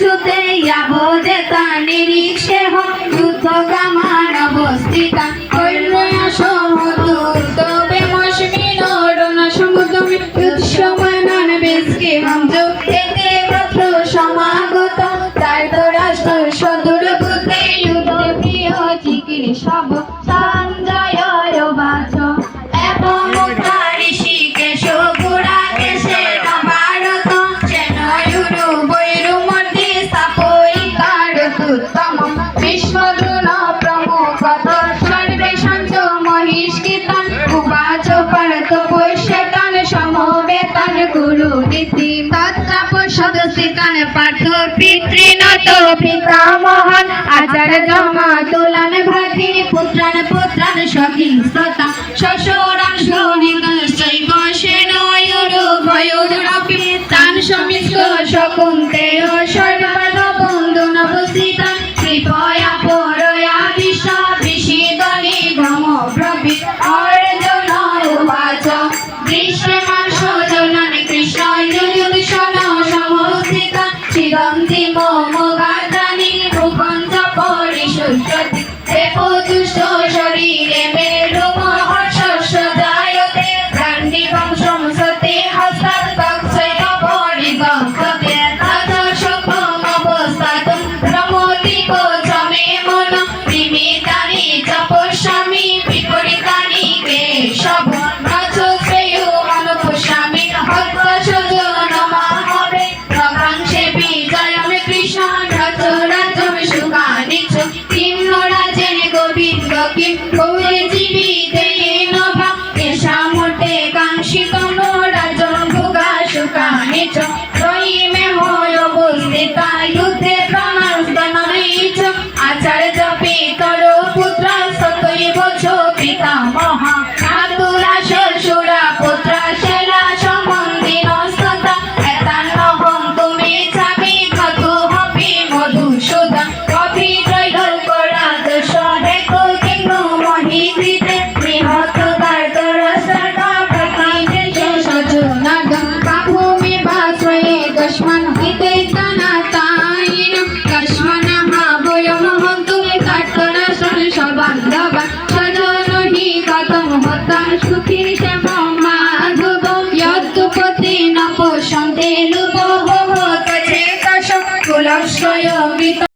ছুতে যাবদেতা নিরীক্ষে হ যুদ্ধ কামান চিকিৎসব সঞ্জয় বাচ। এবং ঋষিকেশ গুড়া কেশে ভারত। চেনয়ুরু বৈরু বিশ্বদ্রুণ সঞ্চ মহিষ্কৃতন। উবাচ পরত পৈশ্যতন সমবেতন, গুরু নীতি তত্রাপ সদস্যিতন পার্থ পিতৃনত আচার জমা, তোলান ভাগিনী পুত্রান পুত্রান সখী সতা শ্বশুরান শোনিত শৈব সেনয়ুরু বন্ধু নবসিতান পরিশুদ্ধতি দেবদুষ্ট শরীরে মেরু হতাম সুখী শ্যাম মাধব যদ্দুপতি ন পোষন্তে লুবহ হত চেতস কুলশ্রয়